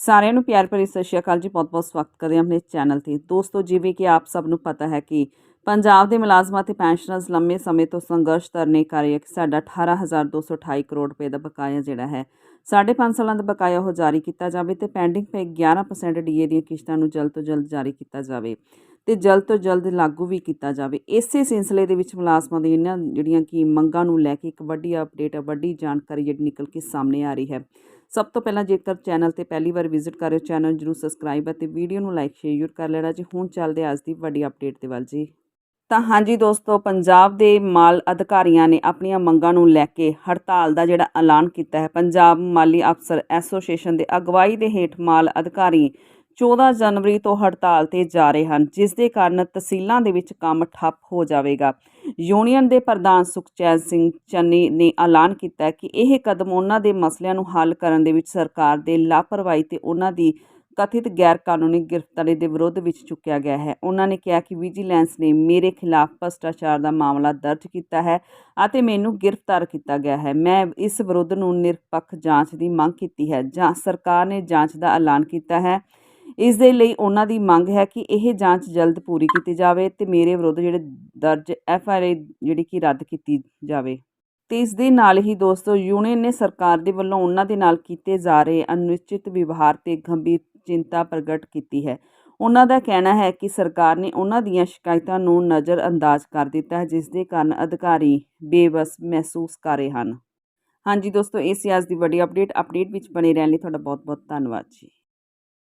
ਸਾਰਿਆਂ ਨੂੰ ਪਿਆਰ ਭਰੀ ਸਤਿ ਸ਼੍ਰੀ ਅਕਾਲ ਜੀ ਬਹੁਤ-ਬਹੁਤ ਸਵਾਗਤ ਕਰਦੇ ਹਾਂ ਆਪਣੇ ਚੈਨਲ ਤੇ। ਦੋਸਤੋ, ਜਿਵੇਂ ਕਿ ਆਪ ਸਭ ਨੂੰ ਪਤਾ ਹੈ ਕਿ ਪੰਜਾਬ ਦੇ ਮੁਲਾਜ਼ਮਾਂ ਤੇ ਪੈਨਸ਼ਨਰਸ ਲੰਮੇ ਸਮੇਂ ਤੋਂ ਸੰਘਰਸ਼ ਧਰਨੇ ਕਰ ਰਹੇ ਕਿ ਸਾਡਾ 18228 ਕਰੋੜ ਰੁਪਏ ਦਾ ਬਕਾਇਆ ਜਿਹੜਾ ਹੈ ਸਾਢੇ ਪੰਜ ਸਾਲਾਂ ਦਾ ਬਕਾਇਆ ਉਹ ਜਾਰੀ ਕੀਤਾ ਜਾਵੇ ਤੇ ਪੈਂਡਿੰਗ ਪਏ 11% ਡੀਏ ਦੀਆਂ ਕਿਸ਼ਤਾਂ ਨੂੰ ਜਲਦ ਤੋਂ ਜਲਦ ਜਾਰੀ ਕੀਤਾ ਜਾਵੇ ਤੇ ਜਲਦ ਤੋਂ ਜਲਦ ਲਾਗੂ ਵੀ ਕੀਤਾ ਜਾਵੇ। ਇਸੇ ਸਿਲਸਿਲੇ ਦੇ ਵਿੱਚ ਮੁਲਾਜ਼ਮਾਂ ਦੀ ਇਹਨਾਂ ਜਿਹੜੀਆਂ ਕਿ ਮੰਗਾਂ ਨੂੰ ਲੈ ਕੇ ਇੱਕ ਵੱਡੀ ਅਪਡੇਟ, ਵੱਡੀ ਜਾਣਕਾਰੀ ਜਿਹੜੀ ਨਿਕਲ ਕੇ ਸਾਹਮਣੇ ਆ ਰਹੀ ਹੈ। ਸਭ ਤੋਂ ਪਹਿਲਾਂ ਜੇਕਰ ਚੈਨਲ ਤੇ ਪਹਿਲੀ ਵਾਰ ਵਿਜ਼ਿਟ ਕਰ ਰਹੇ ਹੋ, ਚੈਨਲ ਜਰੂਰ ਸਬਸਕ੍ਰਾਈਬ ਅਤੇ ਵੀਡੀਓ ਨੂੰ ਲਾਈਕ, ਸ਼ੇਅਰ ਜ਼ਰੂਰ ਕਰ ਲੈਣਾ ਜੀ। ਹੁਣ ਚੱਲਦੇ ਅੱਜ ਦੀ ਵੱਡੀ ਅਪਡੇਟ ਦੇ ਵੱਲ ਜੀ। ਤਾਂ ਹਾਂਜੀ ਦੋਸਤੋ, ਪੰਜਾਬ ਦੇ ਮਾਲ ਅਧਿਕਾਰੀਆਂ ਨੇ ਆਪਣੀਆਂ ਮੰਗਾਂ ਨੂੰ ਲੈ ਕੇ ਹੜਤਾਲ ਦਾ ਜਿਹੜਾ ਐਲਾਨ ਕੀਤਾ ਹੈ। ਪੰਜਾਬ ਮਾਲੀ ਅਫਸਰ ਐਸੋਸੀਏਸ਼ਨ ਦੇ ਅਗਵਾਈ ਦੇ ਹੇਠ ਮਾਲ ਅਧਿਕਾਰੀ 14 ਜਨਵਰੀ ਤੋਂ ਹੜਤਾਲ ਤੇ ਜਾ ਰਹੇ ਹਨ, ਜਿਸ ਦੇ ਕਾਰਨ ਤਹਿਸੀਲਾਂ ਦੇ ਵਿੱਚ ਕੰਮ ਠੱਪ ਹੋ ਜਾਵੇਗਾ। ਯੂਨੀਅਨ ਦੇ ਪ੍ਰਧਾਨ ਸੁਖਚੈਨ ਸਿੰਘ ਚੰਨੀ ਨੇ ਐਲਾਨ ਕੀਤਾ ਕਿ ਇਹ ਕਦਮ ਉਹਨਾਂ ਦੇ ਮਸਲਿਆਂ ਨੂੰ ਹੱਲ ਕਰਨ ਦੇ ਵਿੱਚ ਸਰਕਾਰ ਦੇ ਲਾਪਰਵਾਹੀ ਤੇ ਉਹਨਾਂ ਦੀ ਕਥਿਤ ਗੈਰ ਕਾਨੂੰਨੀ ਗ੍ਰਿਫਤਾਰੀ ਦੇ ਵਿਰੁੱਧ ਵਿੱਚ ਚੁੱਕਿਆ ਗਿਆ ਹੈ। ਉਹਨਾਂ ਨੇ ਕਿਹਾ ਕਿ ਵਿਜੀਲੈਂਸ ਨੇ ਮੇਰੇ ਖਿਲਾਫ ਭ੍ਰਸ਼ਟਾਚਾਰ ਦਾ ਮਾਮਲਾ ਦਰਜ ਕੀਤਾ ਹੈ ਅਤੇ ਮੈਨੂੰ ਗ੍ਰਿਫਤਾਰ ਕੀਤਾ ਗਿਆ ਹੈ। ਮੈਂ ਇਸ ਵਿਰੁੱਧ ਨੂੰ ਨਿਰਪੱਖ ਜਾਂਚ ਦੀ ਮੰਗ ਕੀਤੀ ਹੈ। ਜਾਂ ਸਰਕਾਰ ਨੇ ਜਾਂਚ ਦਾ ਐਲਾਨ ਕੀਤਾ ਹੈ। ਇਸ ਦੇ ਲਈ ਉਹਨਾਂ ਦੀ ਮੰਗ ਹੈ ਕਿ ਇਹ ਜਾਂਚ ਜਲਦ ਪੂਰੀ ਕੀਤੀ ਜਾਵੇ ਤੇ ਮੇਰੇ ਵਿਰੁੱਧ ਜਿਹੜੇ ਦਰਜ ਐਫ ਆਈ ਆਰ ਜਿਹੜੀ ਕਿ ਰੱਦ ਕੀਤੀ ਜਾਵੇ। ਤੇ ਇਸ ਦੇ ਨਾਲ ਹੀ ਦੋਸਤੋ, ਯੂਨੀਅਨ ਨੇ ਸਰਕਾਰ ਦੇ ਵੱਲੋਂ ਉਹਨਾਂ ਦੇ ਨਾਲ ਕੀਤੇ ਜਾ ਰਹੇ ਅਨੁਚਿਤ ਵਿਵਹਾਰ ਤੇ ਗੰਭੀਰ ਚਿੰਤਾ ਪ੍ਰਗਟ ਕੀਤੀ ਹੈ। ਉਹਨਾਂ ਦਾ ਕਹਿਣਾ ਹੈ ਕਿ ਸਰਕਾਰ ਨੇ ਉਹਨਾਂ ਦੀਆਂ ਸ਼ਿਕਾਇਤਾਂ ਨੂੰ ਨਜ਼ਰ ਅੰਦਾਜ਼ ਕਰ ਦਿੱਤਾ ਹੈ, ਜਿਸ ਦੇ ਕਾਰਨ ਅਧਿਕਾਰੀ ਬੇਬਸ ਮਹਿਸੂਸ ਕਰ ਰਹੇ ਹਨ। ਹਾਂਜੀ ਦੋਸਤੋ, ਇਹ ਸੀ ਅੱਜ ਦੀ ਵੱਡੀ ਅਪਡੇਟ ਅਪਡੇਟ ਵਿੱਚ ਬਣੇ ਰਹਿਣ ਲਈ ਤੁਹਾਡਾ ਬਹੁਤ ਬਹੁਤ ਧੰਨਵਾਦ ਜੀ।